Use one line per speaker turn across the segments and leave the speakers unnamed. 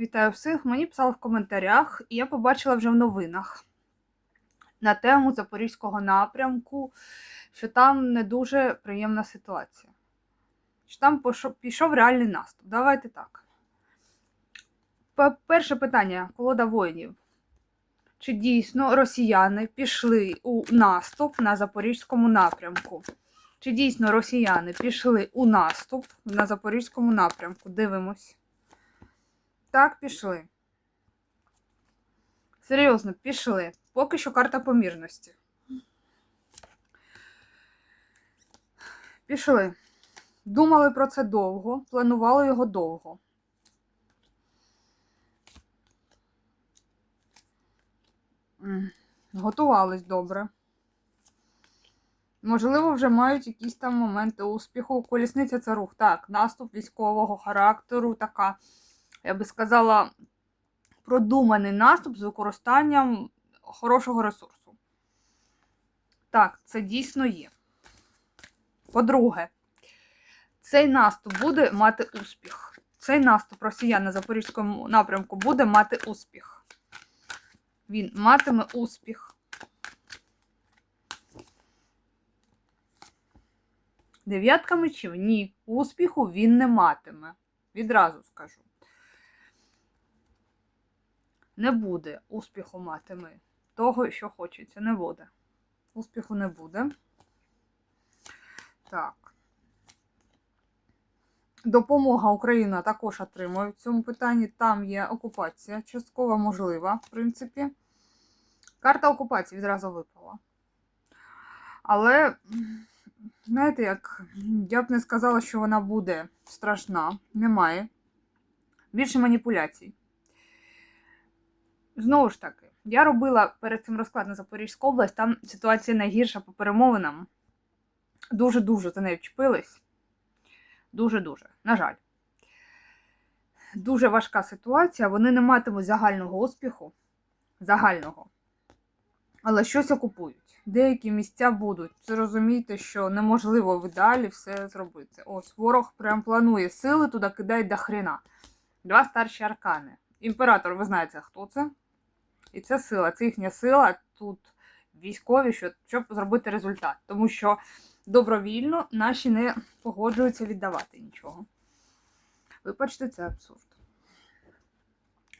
Вітаю всіх. Мені писали в коментарях, і я побачила вже в новинах на тему Запорізького напрямку, що там не дуже приємна ситуація. Що там пішов реальний наступ. Давайте так. Перше питання колода воїнів. Чи дійсно росіяни пішли у наступ на Запорізькому напрямку? Чи дійсно росіяни пішли у наступ на Запорізькому напрямку? Дивимось. Так, пішли. Серйозно, пішли. Поки що карта помірності. Пішли. Думали про це довго, планували його довго. Готувались добре. Можливо, вже мають якісь там моменти успіху. Колісниця це рух. Так, наступ військового характеру, така, я би сказала, продуманий наступ з використанням хорошого ресурсу. Так, це дійсно є. По-друге, цей наступ буде мати успіх. Цей наступ росіян на Запорізькому напрямку буде мати успіх. Він матиме успіх. Дев'ятка мечів ні, успіху він не матиме. Відразу скажу. Не буде успіху матиме. Того, що хочеться, не буде. Успіху не буде. Так. Допомога Україна також отримує в цьому питанні. Там є окупація, частково можлива, в принципі. Карта окупації відразу випала. Але, знаєте, як я б не сказала, що вона буде страшна. Немає. Більше маніпуляцій. Знову ж таки, я робила перед цим розклад на Запорізьку область, там ситуація найгірша по перемовинам. Дуже-дуже за нею вчепились. Дуже-дуже. На жаль. Дуже важка ситуація. Вони не матимуть загального успіху. Загального. Але щось окупують. Деякі місця будуть. Це розумієте, що неможливо в ідеалі все зробити. Ось ворог прям планує сили, туди кидає до хрена. Два старші аркани. Імператор, ви знаєте, хто це? І це сила, це їхня сила тут військові, що- щоб зробити результат. Тому що добровільно наші не погоджуються віддавати нічого. Вибачте, це абсурд.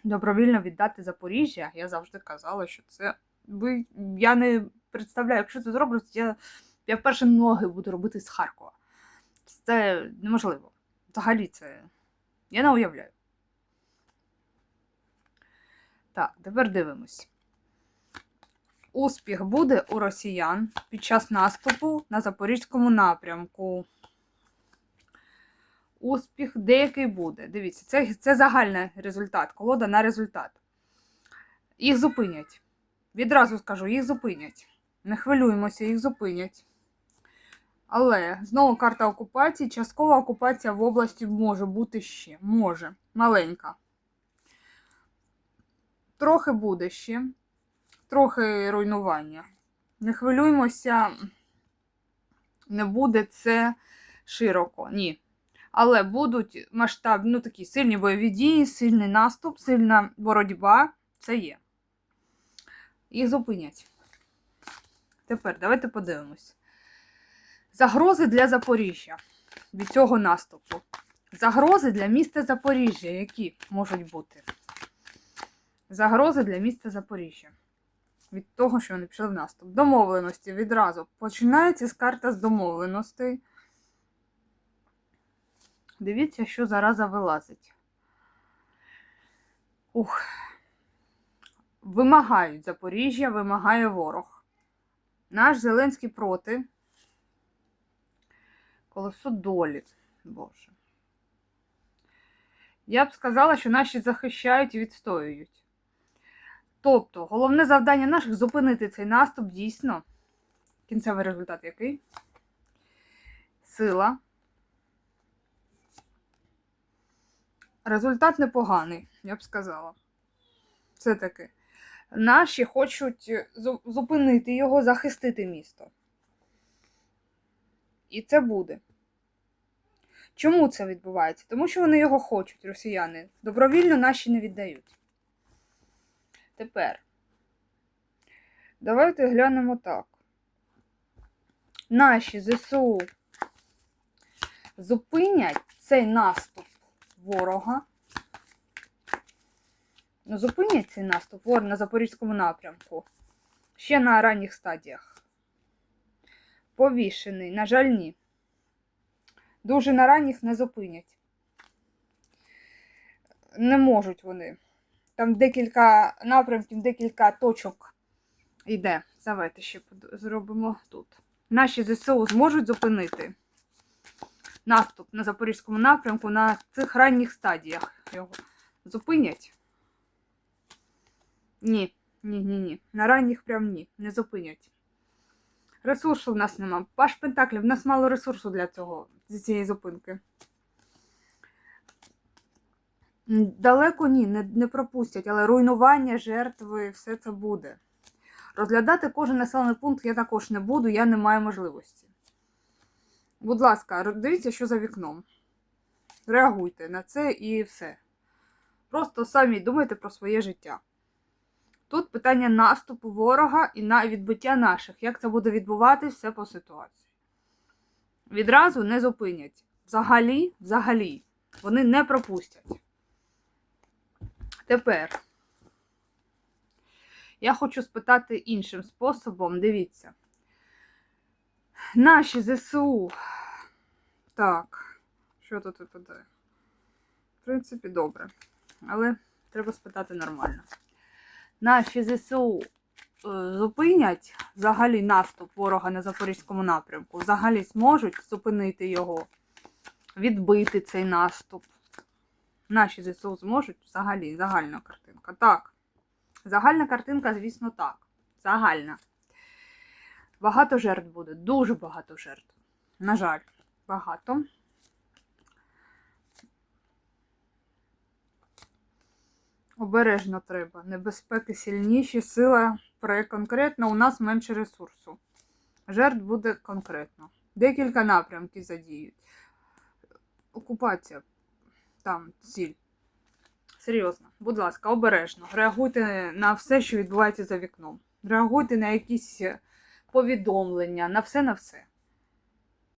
Добровільно віддати Запоріжжя, я завжди казала, що це. Я не представляю, якщо це зроблять, я, я вперше ноги буду робити з Харкова. Це неможливо. Взагалі це. Я не уявляю. Так, тепер дивимось. Успіх буде у росіян під час наступу на Запорізькому напрямку. Успіх деякий буде. Дивіться, це, це загальний результат, колода на результат. Їх зупинять. Відразу скажу, їх зупинять. Не хвилюємося, їх зупинять. Але знову карта окупації. Часткова окупація в області може бути ще. Може. Маленька. Трохи буде ще. Трохи руйнування. Не хвилюймося, не буде це широко. Ні. Але будуть масштабні, ну такі сильні бойові дії, сильний наступ, сильна боротьба. Це є. Їх зупинять. Тепер давайте подивимось. Загрози для Запоріжжя від цього наступу. Загрози для міста Запоріжжя, які можуть бути? Загрози для міста Запоріжжя. Від того, що вони пішли в наступ. Домовленості відразу. Починається з карта з домовленостей. Дивіться, що зараза вилазить. Ух. Вимагають Запоріжжя, вимагає ворог. Наш Зеленський проти. Колесо долі. Боже. Я б сказала, що наші захищають і відстоюють. Тобто, головне завдання наших зупинити цей наступ дійсно. Кінцевий результат який? Сила. Результат непоганий, я б сказала. Все таки. Наші хочуть зупинити його, захистити місто. І це буде. Чому це відбувається? Тому що вони його хочуть, росіяни. Добровільно наші не віддають. Тепер. Давайте глянемо так. Наші ЗСУ зупинять цей наступ ворога. Ну, зупинять цей наступ ворога на Запорізькому напрямку. Ще на ранніх стадіях. Повішений, на жаль, ні. Дуже на ранніх не зупинять. Не можуть вони. Там декілька напрямків, декілька точок йде. Давайте ще зробимо тут. Наші ЗСУ зможуть зупинити наступ на Запорізькому напрямку на цих ранніх стадіях його. Зупинять? Ні, ні, ні, ні. На ранніх прям ні. Не зупинять. Ресурсу в нас нема. Паш Пентаклів, в нас мало ресурсу для цього, з цієї зупинки. Далеко ні, не, не пропустять, але руйнування, жертви, все це буде. Розглядати кожен населений пункт я також не буду, я не маю можливості. Будь ласка, дивіться, що за вікном. Реагуйте на це і все. Просто самі думайте про своє життя. Тут питання наступу ворога і на відбиття наших. Як це буде відбуватись, все по ситуації. Відразу не зупинять. Взагалі, взагалі, вони не пропустять. Тепер я хочу спитати іншим способом. Дивіться. Наші ЗСУ. Так, що тут випадає? В принципі, добре. Але треба спитати нормально. Наші ЗСУ е, зупинять взагалі наступ ворога на Запорізькому напрямку. Взагалі зможуть зупинити його, відбити цей наступ. Наші ЗСУ зможуть взагалі, загальна картинка. Так. Загальна картинка, звісно, так. Загальна. Багато жертв буде, дуже багато жертв. На жаль, багато. Обережно треба. Небезпеки сильніші, сила пре конкретно, у нас менше ресурсу. Жертв буде конкретно. Декілька напрямків задіють. Окупація. Там ціль. Серйозно, будь ласка, обережно. Реагуйте на все, що відбувається за вікном. Реагуйте на якісь повідомлення, на все на все.